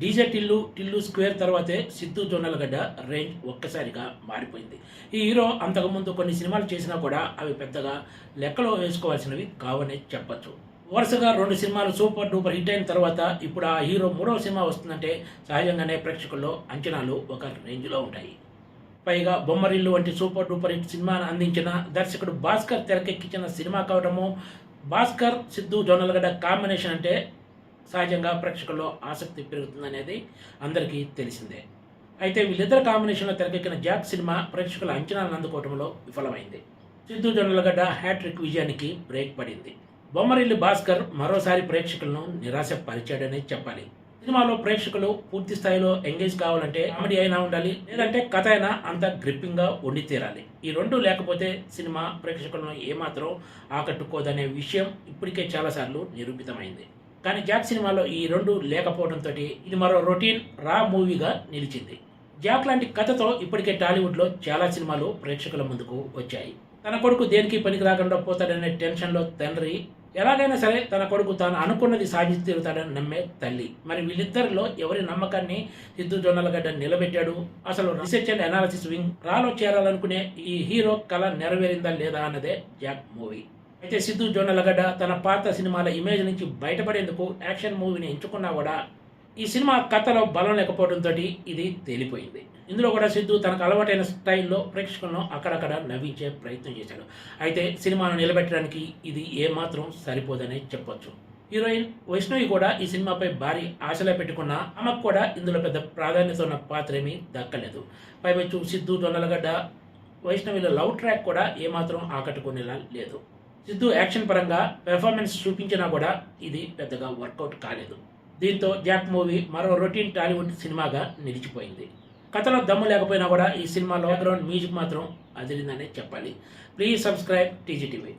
DJ Tillu Tillu square తర్వాతే Siddhu Jonnalagadda range ఒక్కసారిగా మారిపోయింది. ఈ హీరో అంతకుముందు కొన్ని సినిమాలు చేసినా కూడా అవి పెద్దగా లెక్కలో వేసుకోవాల్సినవి కావనే చెప్పచ్చు. వరుసగా రెండు సినిమాలు సూపర్ డూపర్ హిట్ అయిన తర్వాత ఇప్పుడు ఆ హీరో మూడవ సినిమా వస్తుందంటే సహజంగానే ప్రేక్షకుల్లో అంచనాలు ఒక రేంజ్లో ఉంటాయి. పైగా బొమ్మరిల్లు వంటి సూపర్ డూపర్ హిట్ సినిమాను అందించిన దర్శకుడు భాస్కర్ తెరకెక్కించిన సినిమా కావడము భాస్కర్ సిద్ధు జొన్నలగడ్డ కాంబినేషన్ అంటే సహజంగా ప్రేక్షకుల్లో ఆసక్తి పెరుగుతుందనేది అందరికీ తెలిసిందే. అయితే వీళ్ళిద్దరు కాంబినేషన్లో తెరకెక్కిన జాక్ సినిమా ప్రేక్షకుల అంచనాలను అందుకోవడంలో విఫలమైంది. సిద్ధు జొన్నలగడ్డ హ్యాట్రిక్ విజయానికి బ్రేక్ పడింది. బొమ్మరిల్లు భాస్కర్ మరోసారి ప్రేక్షకులను నిరాశపరిచాడనే చెప్పాలి. సినిమాలో ప్రేక్షకులు పూర్తి స్థాయిలో ఎంగేజ్ కావాలంటే కామెడీ అయినా ఉండాలి లేదంటే కథ అయినా అంత గ్రిప్పింగ్గా వండి ఉండి తీరాలి. ఈ రెండు లేకపోతే సినిమా ప్రేక్షకులను ఏమాత్రం ఆకట్టుకోదనే విషయం ఇప్పటికే చాలాసార్లు నిరూపితమైంది. కానీ జాక్ సినిమాలో ఈ రెండు లేకపోవడంతో ఇది మరో రొటీన్ రా మూవీగా నిలిచింది. జాక్ లాంటి కథతో ఇప్పటికే టాలీవుడ్లో చాలా సినిమాలు ప్రేక్షకుల ముందుకు వచ్చాయి. తన కొడుకు దేనికి పనికి రాకుండా పోతాడనే టెన్షన్లో తండ్రి ఎలాగైనా సరే తన కొడుకు తాను అనుకున్నది సాధించి తీరుతాడని నమ్మే తల్లి. మరి వీళ్ళిద్దరిలో ఎవరి నమ్మకాన్ని సిద్ధు జొన్నలగడ్డ నిలబెట్టాడు? అసలు రీసెర్చ్ అండ్ అనాలిసిస్ వింగ్ రాలో చేరాలనుకునే ఈ హీరో కళ నెరవేరిందా లేదా అన్నదే జాక్ మూవీ. అయితే సిద్ధు జోనలగడ్డ తన పాత సినిమాల ఇమేజ్ నుంచి బయటపడేందుకు యాక్షన్ మూవీని ఎంచుకున్నా కూడా ఈ సినిమా కథలో బలం లేకపోవడంతో ఇది తేలిపోయింది. ఇందులో కూడా సిద్ధు తనకు అలవాటైన స్టైల్లో ప్రేక్షకులను అక్కడక్కడ నవ్వించే ప్రయత్నం చేశాడు. అయితే సినిమాను నిలబెట్టడానికి ఇది ఏమాత్రం సరిపోదనే చెప్పొచ్చు. హీరోయిన్ వైష్ణవి కూడా ఈ సినిమాపై భారీ ఆశలే పెట్టుకున్న ఆమెకు కూడా ఇందులో పెద్ద ప్రాధాన్యత ఉన్న పాత్ర ఏమీ దక్కలేదు. పైవచ్చు సిద్ధు జొన్నలగడ్డ వైష్ణవిలో లవ్ ట్రాక్ కూడా ఏమాత్రం ఆకట్టుకునేలా లేదు. సిద్ధు యాక్షన్ పరంగా పెర్ఫార్మెన్స్ చూపించినా కూడా ఇది పెద్దగా వర్కౌట్ కాలేదు. దీంతో జాక్ మూవీ మరో రొటీన్ టాలీవుడ్ సినిమాగా నిలిచిపోయింది. కథలో దమ్ము లేకపోయినా కూడా ఈ సినిమాలో గ్రౌండ్ మ్యూజిక్ మాత్రం అదిరిందనే చెప్పాలి. Please subscribe TGTV